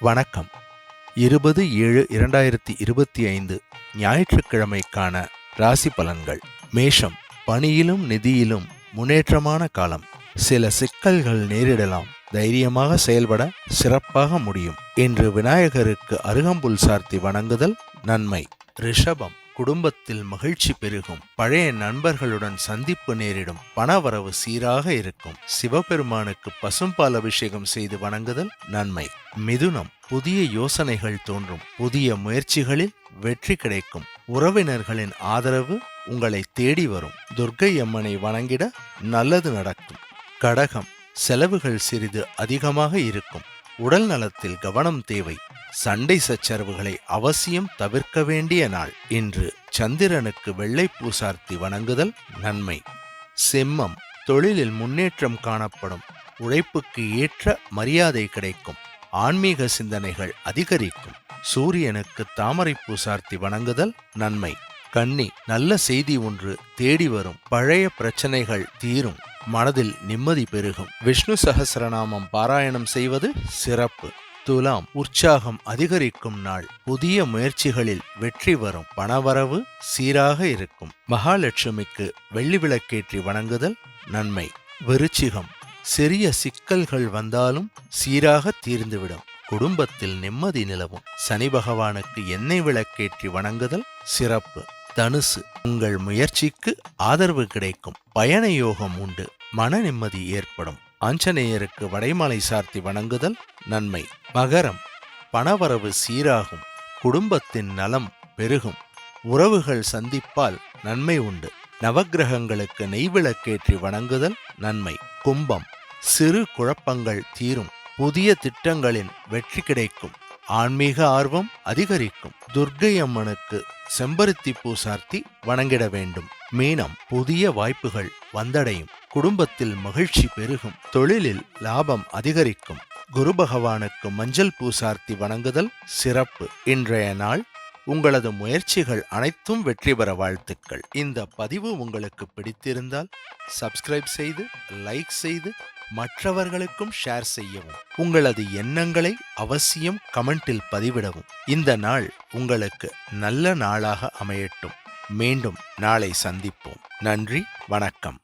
வணக்கம். இருபது ஏழு இரண்டாயிரத்தி இருபத்தி ஐந்து ஞாயிற்றுக்கிழமைக்கான ராசி பலன்கள். மேஷம் பணியிலும் நிதியிலும் முன்னேற்றமான காலம். சில சிக்கல்கள் நேரிடலாம். தைரியமாக செயல்பட சிறப்பாக முடியும். இன்று விநாயகருக்கு அருகம்புல் சார்த்தி வணங்குதல் நன்மை. ரிஷபம் குடும்பத்தில் மகிழ்ச்சி பெருகும். பழைய நண்பர்களுடன் சந்திப்பு நேரிடும். பணவரவு சீராக இருக்கும். சிவபெருமானுக்கு பசும்பால் அபிஷேகம் செய்து வணங்குதல் நன்மை. மிதுனம் புதிய யோசனைகள் தோன்றும். புதிய முயற்சிகளில் வெற்றி கிடைக்கும். உறவினர்களின் ஆதரவு உங்களை தேடி வரும். துர்க்கை அம்மனை வணங்கிட நல்லது நடக்கும். கடகம் செலவுகள் சிறிது அதிகமாக இருக்கும். உடல் நலத்தில் கவனம் தேவை. சண்டை சச்சரவுகளை அவசியம் தவிர்க்க வேண்டிய நாள். இன்று சந்திரனுக்கு வெள்ளை பூசார்த்தி வணங்குதல் நன்மை. செம்மம் தொழிலில் முன்னேற்றம் காணப்படும். உழைப்புக்கு ஏற்ற மரியாதை கிடைக்கும். ஆன்மீக சிந்தனைகள் அதிகரிக்கும். சூரியனுக்கு தாமரை பூசார்த்தி வணங்குதல் நன்மை. கன்னி நல்ல செய்தி ஒன்று தேடி வரும். பழைய பிரச்சனைகள் தீரும். மனதில் நிம்மதி பெருகும். விஷ்ணு சகசரநாமம் பாராயணம் செய்வது சிறப்பு. துலாம் உற்சாகம் அதிகரிக்கும் நாள். புதிய முயற்சிகளில் வெற்றி வரும். பணவரவு சீராக இருக்கும். மகாலட்சுமிக்கு வெள்ளி விளக்கேற்றி வணங்குதல் நன்மை. விருச்சிகம். சிறிய சிக்கல்கள் வந்தாலும் சீராக தீர்ந்துவிடும். குடும்பத்தில் நிம்மதி நிலவும். சனி பகவானுக்கு எண்ணெய் விளக்கேற்றி வணங்குதல் சிறப்பு. தனுசு. உங்கள் முயற்சிக்கு ஆதரவு கிடைக்கும். பயண யோகம் உண்டு. மன நிம்மதி ஏற்படும். ஆஞ்சநேயருக்கு வடைமலை சார்த்தி வணங்குதல் நன்மை. மகரம் பணவரவு சீராகும். குடும்பத்தின் நலம் பெருகும். உறவுகள் சந்திப்பால் நன்மை உண்டு. நவக்கிரகங்களுக்கு நெய்விளக்கேற்றி வணங்குதல் நன்மை. கும்பம். சிறு குழப்பங்கள் தீரும். புதிய திட்டங்களின் வெற்றி கிடைக்கும். ஆன்மீக ஆர்வம் அதிகரிக்கும். துர்க்கை அம்மனுக்கு செம்பருத்தி பூசார்த்தி வணங்கிட வேண்டும். மீனம். புதிய வாய்ப்புகள் வந்தடையும். குடும்பத்தில் மகிழ்ச்சி பெருகும். தொழிலில் லாபம் அதிகரிக்கும். குரு பகவானுக்கு மஞ்சள் பூசார்த்தி வணங்குதல் சிறப்பு. இன்றைய நாள் உங்களது முயற்சிகள் அனைத்தும் வெற்றி பெற வாழ்த்துக்கள். இந்த பதிவு உங்களுக்கு பிடித்திருந்தால் சப்ஸ்கிரைப் செய்து லைக் செய்து மற்றவர்களுக்கும் ஷேர் செய்யவும். உங்களது எண்ணங்களை அவசியம் கமெண்டில் பதிவிடவும். இந்த நாள் உங்களுக்கு நல்ல நாளாக அமையட்டும். மீண்டும் நாளை சந்திப்போம். நன்றி வணக்கம்.